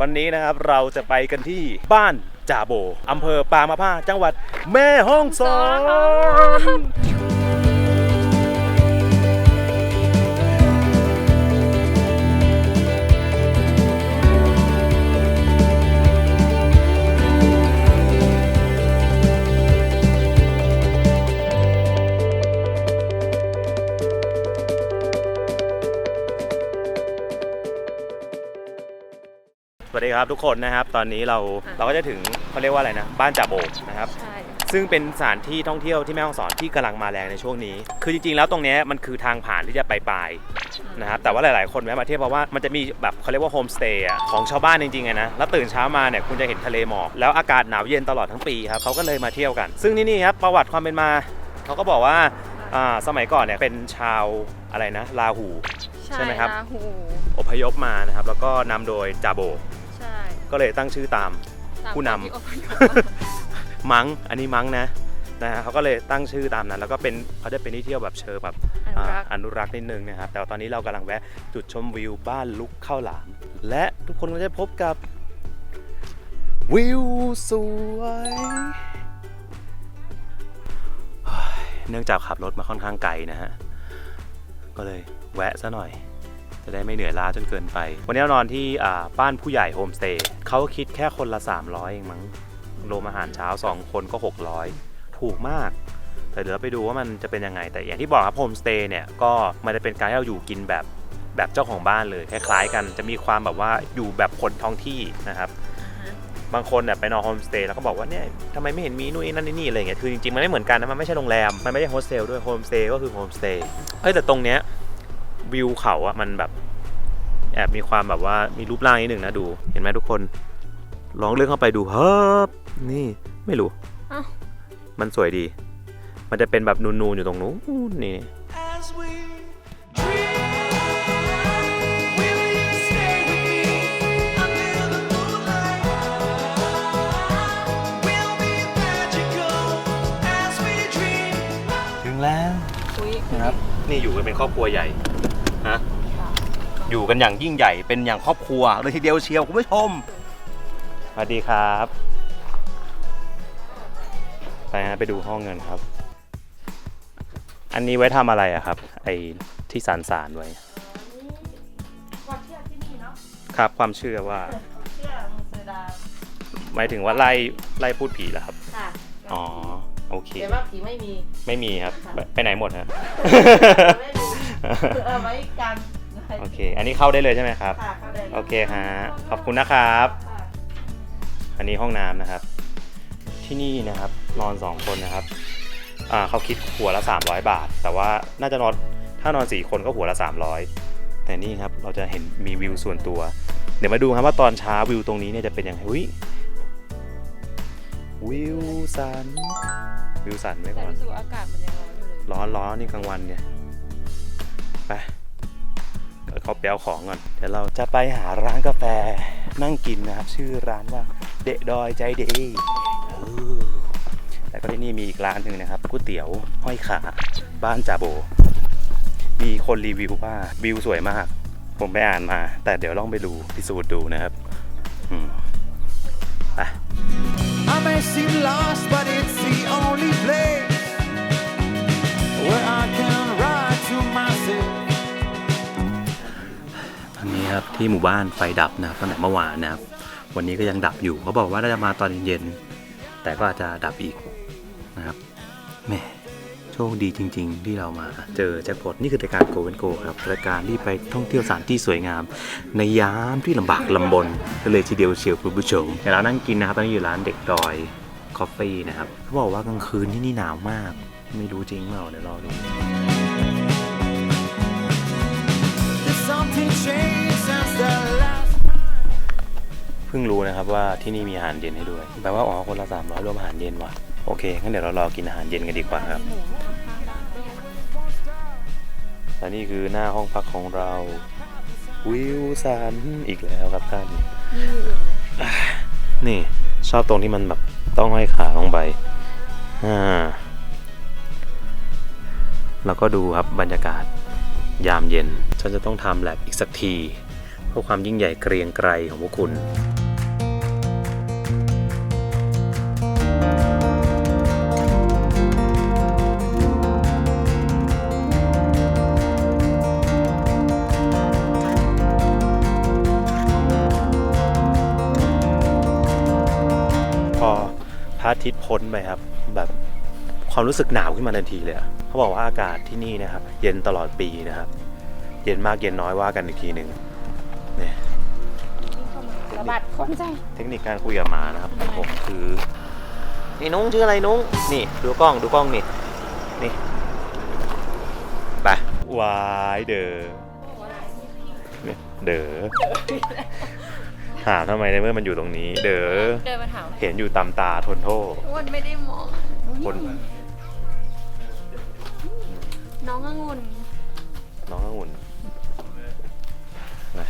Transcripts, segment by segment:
วันนี้นะครับเราจะไปกันที่บ้านจาโบอำเภอปางมะผ้าจังหวัดแม่ฮ่องสอน สวัสดีครับทุกคนนะครับ ตอนนี้เราอะเราก็จะถึงเขาเรียกว่าอะไรนะ บ้านจาโบนะครับ ใช่ ซึ่งเป็นสถานที่ท่องเที่ยวที่แม่ฮ่องสอนที่กำลังมาแรงในช่วงนี้ คือจริงๆแล้วตรงเนี้ยมันคือทางผ่านที่จะไปปลายนะครับแต่ว่าหลายๆ คนแวะมาเที่ยวเพราะว่ามันจะมีแบบเขาเรียกว่าโฮมสเตย์อะของชาวบ้านจริงๆอะนะแล้วตื่นเช้ามาเนี่ยคุณจะเห็นทะเลหมอกแล้วอากาศหนาวเย็นตลอดทั้งปีครับเขาก็เลยมาเที่ยวกัน ซึ่งที่นี่ครับประวัติความเป็นมาเขาก็บอกว่าอ่าสมัยก่อนเนี่ยเป็นชาวอะไรนะลาหู ใช่ไหมครับ ลาหู อพยพมานะครับ แล้วก็นำโดยจาโบใช่ ก็เลยตั้งชื่อตามตามผู้นำที่อพยพมังอันนี้มังนะนะฮะเขาก็เลยตั้งชื่อตามนั้น แล้วก็เป็นเขาจะเป็นที่เที่ยวแบบเชิงแบบอนุอ่ารักษ์อนุรักษ์นิดนึงนะครับแต่ว่าตอนนี้เรากำลังแวะจุดชมวิวบ้านลุกข้าวหลาม และทุกคนก็จะพบกับวิวสวยเฮ้ยเนื่องจากขับรถมาค่อนข้างไกลนะฮะก็เลยแวะซะหน่อย จะได้ไม่เหนื่อยล้าจนเกินไป วันนี้เรานอนที่อ่าบ้านผู้ใหญ่โฮมสเตย์เขาคิดแค่คนละ 300 เองมั้งรวมอาหารเช้า 2 คนก็ 600 ถูกมาก แต่เดี๋ยวเราไปดูว่ามันจะเป็นยังไง แต่อย่างที่บอกครับโฮมสเตย์เนี่ยก็มันจะเป็นการให้เราอยู่กินแบบแบบเจ้าของบ้านเลยคล้ายๆกันจะมีความแบบว่าอยู่แบบคนท้องที่นะครับบางคนเนี่ยไปนอนโฮมสเตย์แล้วก็บอกว่าเนี่ยทำไมไม่เห็นมีนู่นนนั่นนี่อะไรอย่างเงี้ยคือจริงๆมันไม่เหมือนกันนะมันไม่ใช่โรงแรมมันไม่ใช่โฮสเทลด้วยโฮมสเตย์ก็คือโฮมสเตย์เอ้ยแต่ตรงเนี้ย วิวเขาอะมันแบบ แอบมีความแบบว่ามีรูปร่างนิดหนึ่งนะดู เห็นไหมทุกคนลองเลื่อนเข้าไปดูเฮ้ยนี่ไม่รู้อ้าวมันสวยดี มันจะเป็นแบบนูนๆอยู่ตรงนู้นนี่ As we dream, will you stay with me under the moonlight? We'll be magical as we dream. ถึงแล้วอุ้ยนะครับนี่อยู่กันเป็นครอบครัวใหญ่ ฮะอยู่กันอย่างยิ่งใหญ่เป็นอย่างครอบครัวเลยทีเดียวเชียวคุณผู้ชมสวัสดีครับ ไปฮะไปดูห้องเงินครับ อันนี้ไว้ทำอะไรอะครับ ไอ้ที่สารสารไว้ความเชื่อที่นี่เนาะครับ ความเชื่อว่า ความเชื่อมุสลิมหมายถึงว่าไล่ไล่พูดผีเหรอครับ ค่ะอ๋อโอเคแต่ว่าผีไม่มีไม่มีครับ ไปไปไหนหมดฮะ ไม่มี เอาไว้กันโอเค อันนี้เข้าได้เลยใช่ไหมครับ ค่ะเข้าได้ลยโอเคฮะ ขอบคุณนะครับ ค่ะ อันนี้ห้องน้ำนะครับ ที่นี่นะครับนอนสองคนนะครับอ่าเขาคิดหัวละ 300 บาท แต่ว่าน่าจะนอนถ้านอน 4 คนก็หัวละ 300 แต่นี่ครับเราจะเห็นมีวิวส่วนตัว เดี๋ยวมาดูครับว่าตอนเช้าวิวตรงนี้เนี่ยจะเป็นยังไงอุ้ยวิวสันวิวสันไว้แต่ก่อน รู้สึกว่าอากาศมันยังร้อนอยู่เลย ร้อนร้อนนี่กลางวันเนี่ย ไปเขาเปียวของก่อน เดี๋ยวเราจะไปหาร้านกาแฟนั่งกินนะครับ ชื่อร้านว่าเดะดอยใจเดย์แล้วก็ที่นี่มีอีกร้านหนึ่งนะครับก๋วยเตี๋ยวห้อยขาบ้านจาโบ มีคนรีวิวว่าวิวสวยมาก ผมไปอ่านมา แต่เดี๋ยวลองไปดูพิสูจน์ดูนะครับไป I may seem lost, but it's the only place นนี้ครับที่หมู่บ้านไฟดับนะครับตั้งแต่เมื่อวานนะครับ วันนี้ก็ยังดับอยู่เขาบอกว่าน่าจะมาตอนเย็นๆแต่ก็อาจจะดับอีกนะครับแม่โชคดีจริง ๆ ที่เรามาเจอแจ็คพอตนี่คือรายการโกเวนโกครับรายการที่ไปท่องเที่ยวสถานที่สวยงาม ในยามที่ลำบากลำบนก็เลยทีเดียวเชียวคุณผู้ชมเดี๋ยวเรานั่งกินนะครับตอนนี้อยู่ร้านเด็กดอยคอฟฟี่นะครับเขาบอกว่ากลางคืนที่นี่หนาวมาก ไม่รู้จริงเปล่าเดี๋ยวรอดู something changed. เพิ่งรู้นะครับว่าที่นี่มีอาหารเย็นให้ด้วย แปลว่าอ๋อคนละสามร้อยรวมอาหารเย็นว่ะ โอเค งั้นเดี๋ยวเรารอกินอาหารเย็นกันดีกว่าครับ และนี่คือหน้าห้องพักของเรา วิวสันอีกแล้วครับท่าน นี่ชอบตรงที่มันแบบต้องห้อยขาลงไปอ่าแล้วก็ดูครับบรรยากาศยามเย็น ฉันจะต้องทำแลบอีกสักทีเพื่อความยิ่งใหญ่เกรียงไกรของพวกคุณ Thank ระอาทิตย์พ้นไปครับ แบบความรู้สึกหนาวขึ้นมาทันทีเลยอะเขาบอกว่าอากาศที่นี่นะครับ เย็นตลอดปีนะครับ เย็นมากเย็นน้อยว่ากันอีกทีหนึ่งเนี่ยระบาดคนใจ เทคนิคการคุยกับหมานะครับของผมคือนี่นุ้งชื่ออะไรนุ้งนี่ ดูกล้องดูกล้องนี่นี่ไปวายเดอเนี่ยเดอ ถามทำไมในเมื่อมันอยู่ตรงนี้ เดอเดินมาถามเห็นอยู่ตำตาทนโทษอ้วนไม่ได้มอง คน น้ององุ่นน้ององุ่นไป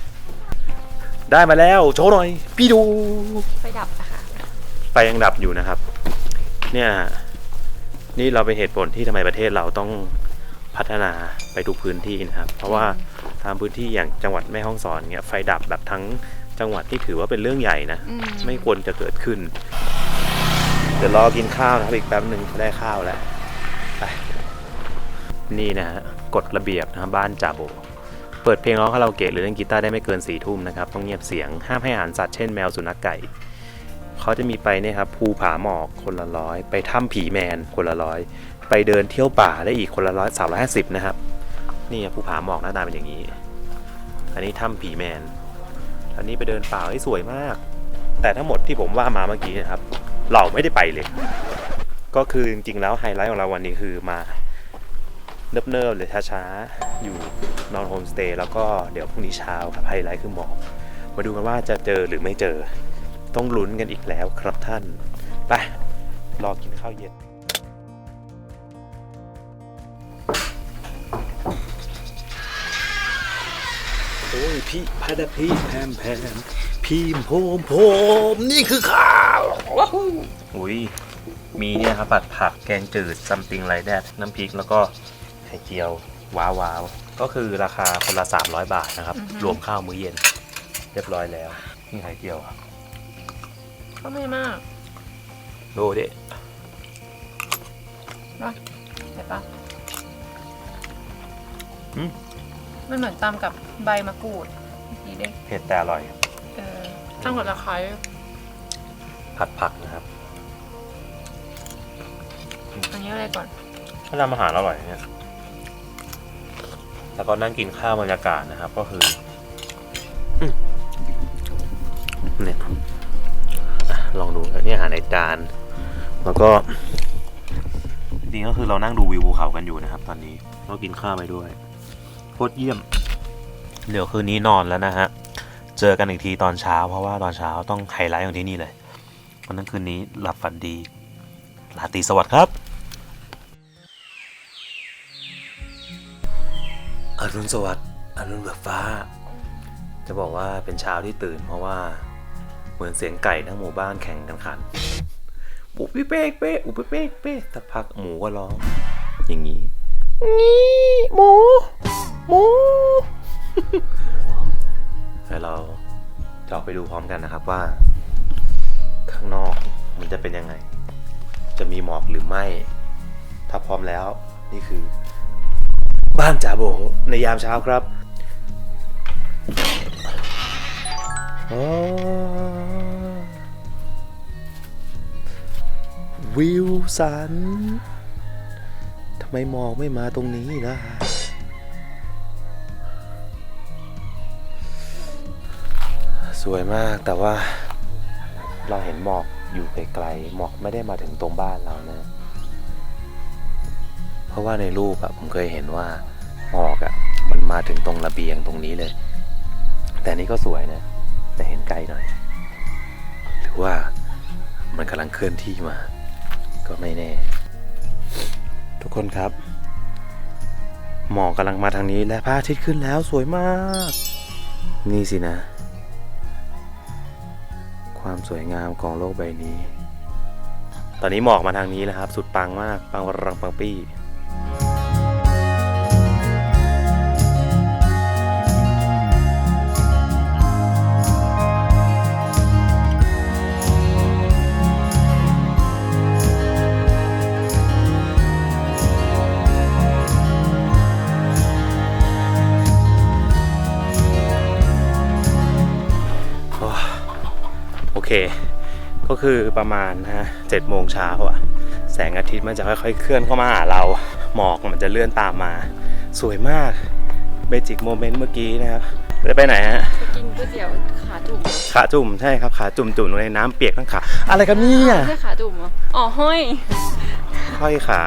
ได้มาแล้ว โชว์หน่อย พี่ดูไฟดับนะคะไฟยังดับอยู่นะครับ เนี่ย นี่เราเป็นเหตุผลที่ทำไมประเทศเราต้องพัฒนาไปทุกพื้นที่นะครับ เพราะว่าตามพื้นที่อย่างจังหวัดแม่ฮ่องสอนเงี้ยไฟดับแบบทั้ง จังหวัดที่ถือว่าเป็นเรื่องใหญ่นะ อืมไม่ควรจะเกิดขึ้น เดี๋ยวรอกินข้าวนะครับอีกแป๊บหนึ่งจะได้ข้าวแล้วไปนี่นะฮะกฎระเบียบนะครับบ้านจาโบ เปิดเพลงร้องคาราโอเกะหรือเล่นกีตาร์ได้ไม่เกินสี่ทุ่มนะครับต้องเงียบเสียงห้ามให้อาหารสัตว์เช่นแมวสุนัขไก่เขาจะมีไปเนี่ยครับภูผาหมอกคนละร้อยไปถ้ำผีแมนคนละร้อยไปเดินเที่ยวป่าได้อีกคนละร้อยสามร้อยห้าสิบนะครับนี่ภูผาหมอกหน้าตาเป็นอย่างนี้ อันนี้ถ้ำผีแมน อันนี้ไปเดินป่าที่สวยมาก แต่ทั้งหมดที่ผมว่ามาเมื่อกี้นะครับ เราไม่ได้ไปเลย ก็คือจริงๆแล้วไฮไลท์ของเราวันนี้คือมาเนิบๆหรือช้าๆ อยู่นอนโฮมสเตย์แล้วก็เดี๋ยวพรุ่งนี้เช้าครับไฮไลท์คือหมอกมาดูกันว่าจะเจอหรือไม่เจอ ต้องลุ้นกันอีกแล้วครับท่าน ไป รอกินข้าวเย็น พี่พัดพี่แพมแพมพี่โพมโพมนี่คือข้าวอุ้ยมีเนี่ยครับผัดผักแกงจืด something like that น้ำพริกแล้วก็ไข่เจียวว้าวาวก็คือราคาคนละ 300 บาทนะครับ รวมข้าวมื้อเย็น เรียบร้อยแล้วนี่ไข่เจียวครับก็ไม่มากดูดิใช่ปะอืม มันเหมือนตำกับใบมะกรูดอีเด็กเผ็ดแต่อร่อย เออตั้งหัวตะไคร้ผัดผักนะครับอันนี้อะไรก่อน ถ้าทำอาหารอร่อยเนี่ยแล้วก็นั่งกินข้าวบรรยากาศนะครับ ก็คืออืมเนี่ยอะลองดูนะนี่อาหารในจาน แล้วก็จริงๆก็คือเรานั่งดูวิวภูเขากันอยู่นะครับ ตอนนี้เรากินข้าวไปด้วยโค ตรเยี่ยม เดี๋ยวคืนนี้นอนแล้วนะฮะ เจอกันอีกทีตอนเช้า เพราะว่าตอนเช้าต้องไฮไลท์ของที่นี่เลยวันนั้นคืนนี้หลับฝันดีราตรีสวัสดิ์ครับ อรุณสวัสดิ์อรุณเบิกฟ้า จะบอกว่าเป็นเช้าที่ตื่น เพราะว่าเหมือนเสียงไก่ทั้งหมู่บ้านแข่งกันขันอุปิเป๊กเป๊กอุปิเป๊กเป๊กสักพักหมูก็ร้อง อย่างนี้งี้หมู หมู แล้วเราจะออกไปดูพร้อมกันนะครับว่า ข้างนอกมันจะเป็นยังไง จะมีหมอกหรือไม่ ถ้าพร้อมแล้วนี่คือ บ้านจ่าโบในยามเช้าครับวิวสันทำไมมองไม่มาตรงนี้ล่ะ สวยมากแต่ว่าเราเห็นหมอกอยู่ไกลๆหมอกไม่ได้มาถึงตรงบ้านเรานะ เพราะว่าในรูปอะผมเคยเห็นว่าหมอกอะมันมาถึงตรงระเบียงตรงนี้เลย แต่นี่ก็สวยนะ แต่เห็นไกลหน่อย หรือว่ามันกำลังเคลื่อนที่มา ก็ไม่แน่ ทุกคนครับ หมอกกำลังมาทางนี้และพระอาทิตย์ขึ้นแล้วสวยมาก นี่สินะ ความสวยงามของโลกใบนี้ ตอนนี้หมอกมาทางนี้แล้วครับ สุดปังมาก ปังรังปังปี้ เค ก็คือประมาณนะเจ็ดโมงเช้าอะแสงอาทิตย์มันจะค่อยๆ เคลื่อนเข้ามาหาเรา หมอกมันจะเลื่อนตามมา สวยมากเบจิกโมเมนต์เมื่อกี้นะครับจะไปไหนฮะไปกินก๋วยเตี๋ยวขาจุ่มขาจุ่มใช่ครับขาจุ่มจุ่มในน้ำเปียกทั้งขาอะไรกันเนี่ยไม่ใช่ขาจุ่มเหรออ๋อห้อยห้อยขา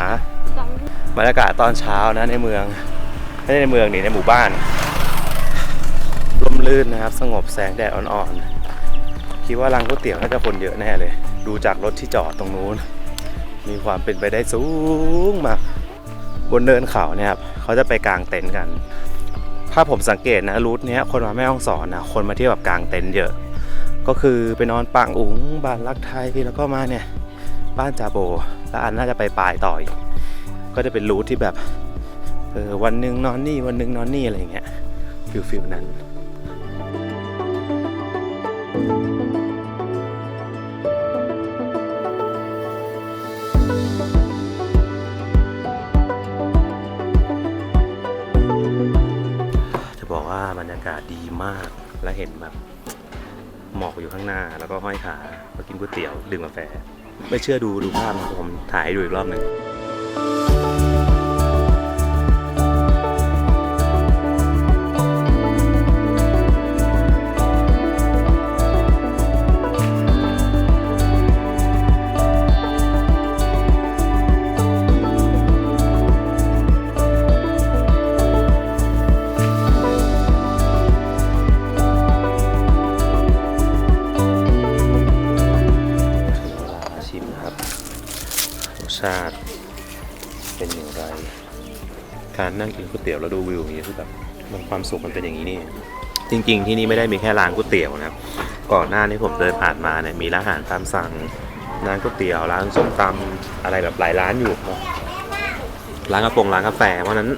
จำบรรยากาศตอนเช้านะในเมืองไม่ใช่ในเมืองนี่ในหมู่บ้านร่มรื่นนะครับ สงบแสงแดดอ่อนๆ คิดว่าร้านก๋วยเตี๋ยวน่าจะคนเยอะแน่เลย ดูจากรถที่จอดตรงนู้น มีความเป็นไปได้สูงมาก บนเนินเขาเนี่ยครับเขาจะไปกางเต็นท์กัน ถ้าผมสังเกตนะรูทเนี้ยคนมาแม่ห้องสอนนะคนมาเที่ยวแบบกางเต็นท์เยอะ ก็คือไปนอนปางอุ๋งบ้านรักไทยแล้วก็มาเนี่ยบ้านจาโบ แล้วอันน่าจะไปปลายต่ออีกก็จะเป็นรูทที่แบบเออวันหนึ่งนอนนี่วันหนึ่งนอนนี่อะไรอย่างเงี้ยฟิลฟิลนั้น เห็นแบบหมอกอยู่ข้างหน้า แล้วก็ห้อยขามากินก๋วยเตี๋ยวดื่มกาแฟ ไม่เชื่อดูดูภาพนะผมถ่ายให้ดูอีกรอบหนึ่ง การนั่งกินก๋วยเตี๋ยวแล้วดูวิวอย่างนี้คือแบบมันความสุขมันเป็นอย่างนี้นี่จริง ๆ ที่นี่ไม่ได้มีแค่ร้านก๋วยเตี๋ยวนะครับก่อนหน้านี้ผมเดินผ่านมาเนี่ยมีร้านอาหารตามสั่งร้านก๋วยเตี๋ยวร้านส้มตำอะไรแบบหลายร้านอยู่เนาะร้านกระโปรงร้านกาแฟเพราะนั้น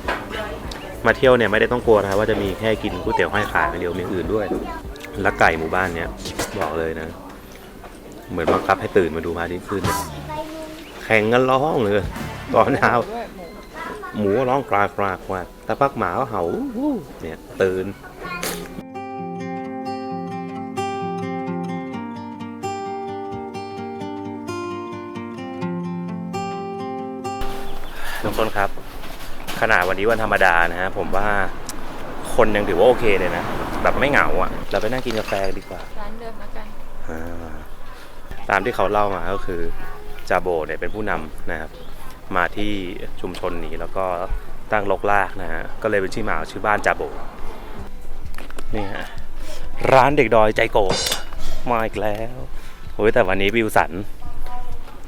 มาเที่ยวเนี่ยไม่ได้ต้องกลัวนะครับว่าจะมีแค่กินก๋วยเตี๋ยวห้อยขาอย่างเดียวมีอื่นด้วยและไก่หมู่บ้านเนี่ยบอกเลยนะ เหมือนบังคับให้ตื่นมาดูพระอาทิตย์ขึ้นแข่งกันร้องเลยตอนเช้าว หมูหมูก็ร้องกรากกรากกรากแต่พักหมาก็เห่าอู้หู้เนี่ยตื่นทุกคนครับ ขนาดวันนี้วันธรรมดานะฮะผมว่าคนยังถือว่าโอเคเลยนะ แบบไม่เหงาอะ เราไปนั่งกินกาแฟกันดีกว่า ร้านเดิมแล้วกันอ่าตามที่เขาเล่ามาก็คือจาโบเนี่ยเป็นผู้นำนะครับ มาที่ชุมชนนี้แล้วก็ตั้งลกลากนะฮะก็เลยเป็นชื่อหมาชื่อบ้านจาโบนี่ฮะร้านเด็กดอยใจโกมาอีกแล้วโอ้ยแต่วันนี้วิวสัน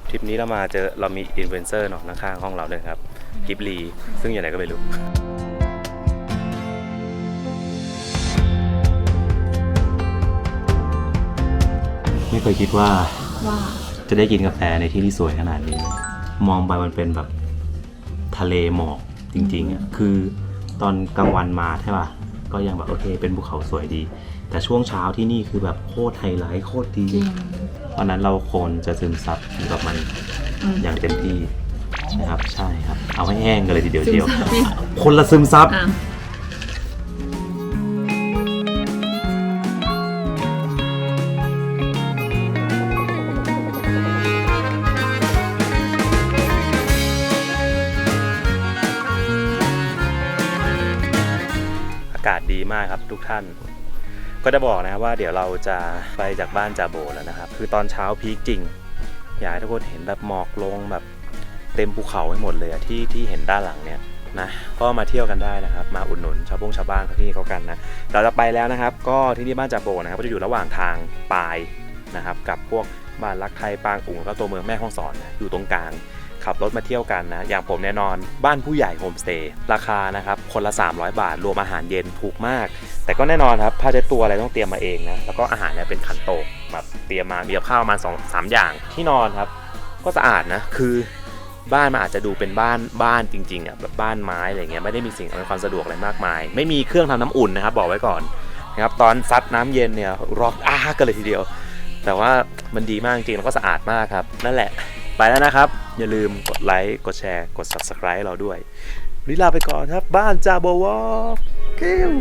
ทริปนี้เรามาเจอเรามีอินฟลูเอนเซอร์เนาะข้างห้องเราด้วยครับกิบลีซึ่งอยู่ไหนก็ไม่รู้ไม่เคยคิดว่าว่าจะได้กินกาแฟในที่ที่สวยขนาดนี้ มองไปมันเป็นแบบทะเลหมอกจริงๆอะคือตอนกลางวันมาใช่ป่ะก็ยังแบบโอเค เป็นภูเขาสวยดี แต่ช่วงเช้าที่นี่คือแบบโคตรไฮไลท์โคตรดีจริงเพราะฉะนั้นเราควรจะซึมซับอยู่กับมันอืม อย่างเต็มที่นะครับ ใช่ครับ เอาให้แห้งกันเลยทีเดียวซึมเดียวซับนี่คนละซึมซับ อะ มากครับทุกท่าน ก็จะบอกนะครับว่าเดี๋ยวเราจะไปจากบ้านจาโบแล้วนะครับ คือตอนเช้าพีคจริง อยากให้ทุกคนเห็นแบบหมอกลงแบบเต็มภูเขาไปหมดเลยที่ที่เห็นด้านหลังเนี่ยนะก็มาเที่ยวกันได้นะครับ มาอุดหนุนชาวบงชาวบ้านเขาที่นี่เขากันนะเราจะไปแล้วนะครับ ก็ที่นี่บ้านจาโบนะครับก็จะอยู่ระหว่างทางปลายนะครับ กับพวกบ้านรักไทยปางอุ๋งแล้วก็ตัวเมืองแม่ฮ่องสอนนะอยู่ตรงกลาง ขับรถมาเที่ยวกันนะ อย่างผมแน่นอนบ้านผู้ใหญ่โฮมสเตย์ราคานะครับคนละ 300 บาท รวมอาหารเย็นถูกมาก แต่ก็แน่นอนครับผ้าเช็ดตัวอะไรต้องเตรียมมาเองนะแล้วก็อาหารเนี่ยเป็นขันโตกแบบเตรียมมามีกับข้าวประมาณสองสามอย่างที่นอนครับ ก็สะอาดนะคือบ้านมันอาจจะดูเป็นบ้านบ้านจริงๆอะแบบบ้านไม้อะไรเงี้ยไม่ได้มีสิ่งอำนวยความสะดวกอะไรมากมาย ไม่มีเครื่องทำน้ำอุ่นนะครับ บอกไว้ก่อนนะครับตอนซัดน้ำเย็นเนี่ยร้อนอ้ากันเลยทีเดียว แต่ว่ามันดีมากจริงแล้วก็สะอาดมากครับ นั่นแหละ ไปแล้วนะครับ อย่าลืมกดไลค์ กดแชร์ กด subscribe เราด้วยลีลาไปก่อนครับ บ้านจาบวอฟคิว